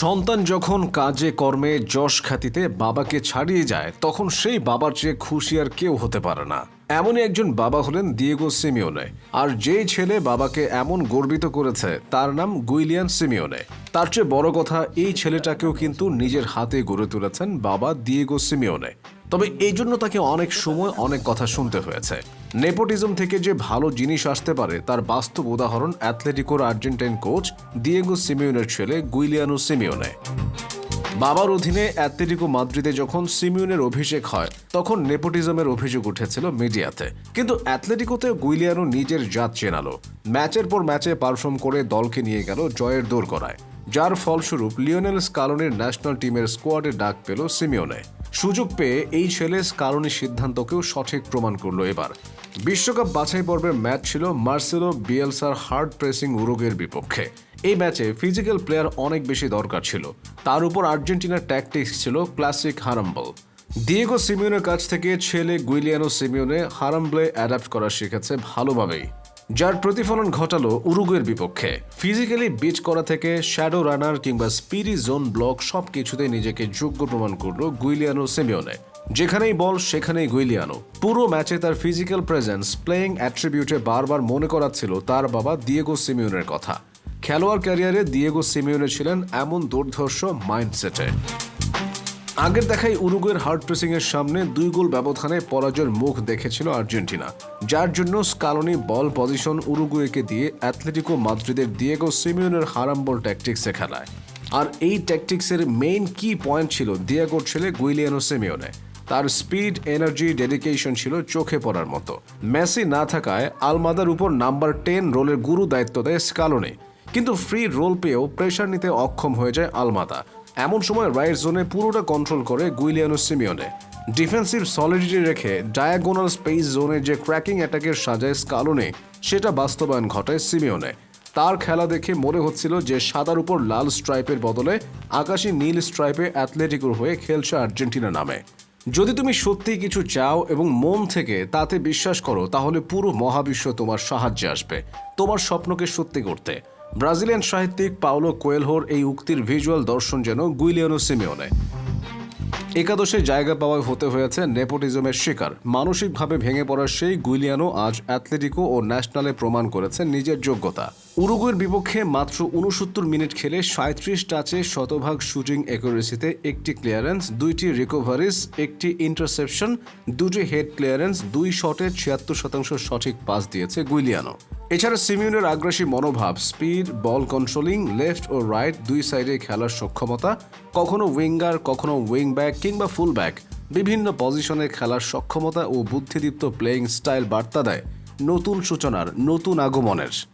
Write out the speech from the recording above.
সন্তান যখন কাজে, কর্মে যশ খ্যাতিতে বাবাকে ছাড়িয়ে যায়, তখন সেই বাবার চেয়ে খুশি আর কেউ হতে পারে না। এমনই একজন বাবা হলেন দিয়েগো সিমিওনে। আর যেই ছেলে বাবাকে এমন গর্বিত করেছে, তার নাম গুইলিয়ান সিমিওনে। তার চেয়ে বড় কথা, এই ছেলেটাকেও কিন্তু নিজের হাতে গড়ে তুলেছেন বাবা দিয়েগো সিমিওনে। তবে এই জন্য তাকে অনেক সময় অনেক কথা শুনতে হয়েছে। নেপোটিজম থেকে যে ভালো জিনিস আসতে পারে, তার বাস্তব উদাহরণ অ্যাথলেটিকোর আর্জেন্টাইন কোচ দিয়েগো সিমিউনের ছেলে গুইলিয়ানো সিমিওনে। বাবার অধীনে অ্যাথলেটিকো মাদ্রিদে যখন সিমিউনের অভিষেক হয়, তখন নেপোটিজমের অভিযোগ উঠেছিল মিডিয়াতে। কিন্তু অ্যাথলেটিকোতে গুইলিয়ানো নিজের জাত চেনালো। ম্যাচের পর ম্যাচে পারফর্ম করে দলকে নিয়ে গেল জয়ের দৌড় করায় যার ফলস্বরূপ লিওনেল স্কালনের ন্যাশনাল টিমের স্কোয়াডে ডাক পেল সিমিওনে। সুযোগ পেয়ে এই ছেলে স্কালনির সিদ্ধান্তকেও সঠিক প্রমাণ করল এবার। বিশ্বকাপ বাছাই পর্বের ম্যাচ ছিল মার্সেলো বিয়েলসার হার্ড প্রেসিং উরুগের বিপক্ষে। এই ম্যাচে ফিজিক্যাল প্লেয়ার অনেক বেশি দরকার ছিল। তার উপর আর্জেন্টিনার ট্যাকটিক্স ছিল ক্লাসিক হারাম্বল। দিয়েগো সিমিওনের কাছ থেকে ছেলে গুইলিয়ানো সিমিওনে হারাম্বলে অ্যাডাপ্ট করা শিখেছে ভালোভাবেই। যার প্রতিফলন ঘটালো উরুগুয়ের বিপক্ষে। ফিজিক্যালি বিচ করা থেকে শ্যাডো রানার কিংবা স্পিরি জোন ব্লক সব কিছুতে নিজেকে যোগ্য প্রমাণ করল গুইলিয়ানো সেমিওনে। যেখানেই বল, সেখানেই গুইলিয়ানো। পুরো ম্যাচে তার ফিজিক্যাল প্রেজেন্স, প্লেয়িং অ্যাট্রিবিউটে বারবার মনে করাচ্ছিল তার বাবা দিয়েগো সিমিওনের কথা। খেলোয়াড় ক্যারিয়ারে দিয়েগো সিমিওনে ছিলেন এমন দুর্ধর্ষ মাইন্ডসেটে। আগের দেখাই উরুগুয়ের হার্ড প্রেসিং এর সামনে দুই গোল ব্যবধানে পরাজয়ের মুখ দেখেছিল আর্জেন্টিনা, যার জন্য স্কালনি বল পজিশন উরুগুয়েকে দিয়ে অ্যাথলেটিকো মাদ্রিদের দিয়েগো সিমিওনের হারাম্বল ট্যাকটিক্সে খেলায়। আর এই ট্যাকটিক্সের মেইন কি পয়েন্ট ছিল দিয়েগোর ছেলে গুইলিয়ানো সিমিওনে। তার স্পিড এনার্জি ডেডিকেশন ছিল চোখে পড়ার মতো। মেসি না থাকায় আলমাদার উপর নাম্বার টেন রোলের গুরু দায়িত্ব দেয় স্কালনি। কিন্তু ফ্রি রোল পেয়েও প্রেশার নিতে অক্ষম হয়ে যায় আলমাদা। এমন সময় রাইট জোনে পুরোটা কন্ট্রোল করে গুইলিয়ানো সিমিওনে ডিফেন্সিভ সলিডিটি রেখে ডায়াগোনাল স্পেস জোনে যে ক্র্যাকিং অ্যাটাকের সাজায় স্কালনে, সেটা বাস্তবায়ন ঘটায় সিমিওনে তার খেলা দেখে মনে হচ্ছিল যে সাদার উপর লাল স্ট্রাইপের বদলে আকাশি নীল স্ট্রাইপে অ্যাথলেটিকোর হয়ে খেলছে আর্জেন্টিনা নামে। যদি তুমি সত্যিই কিছু চাও এবং মন থেকে তাতে বিশ্বাস করো, তাহলে পুরো মহাবিশ্ব তোমার সাহায্যে আসবে। তোমার স্বপ্নকে সত্যি করতে। ব্রাজিলিয়ান সাহিত্যিক পাওলো কোয়েলহোর এই উক্তির ভিজুয়াল দর্শন যেন গুইলিয়ানো সিমিওনে। একাদশে জায়গা পাওয়ায় হতে হয়েছে নেপোটিজমের শিকার। মানসিকভাবে ভেঙে পড়া সেই গুইলিয়ানো আজ অ্যাথলেটিকো ও ন্যাশনালে প্রমাণ করেছেন নিজের যোগ্যতা। উরুগুয়ের বিপক্ষে মাত্র উনসত্তর মিনিট খেলে সাঁত্রিশ টাচে শতভাগ শুটিং অ্যাকুরেসিতে একটি ক্লিয়ারেন্স, দুইটি রিকভারিস, একটি ইন্টারসেপশন, দুটি হেড ক্লিয়ারেন্স, দুই শটে ছিয়াত্তর শতাংশ সঠিক পাস দিয়েছে গুইলিয়ানো। এছাড়া সিমিউনের আগ্রাসী মনোভাব, স্পিড, বল কন্ট্রোলিং লেফট ও রাইট দুই সাইডে খেলার সক্ষমতা, কখনো উইঙ্গার, কখনো উইং ব্যাক কিংবা ফুল ব্যাক বিভিন্ন পজিশনে খেলার সক্ষমতা ও বুদ্ধিদীপ্ত প্লেয়িং স্টাইল বার্তা দেয়। নতুন সূচনার, নতুন আগমনের।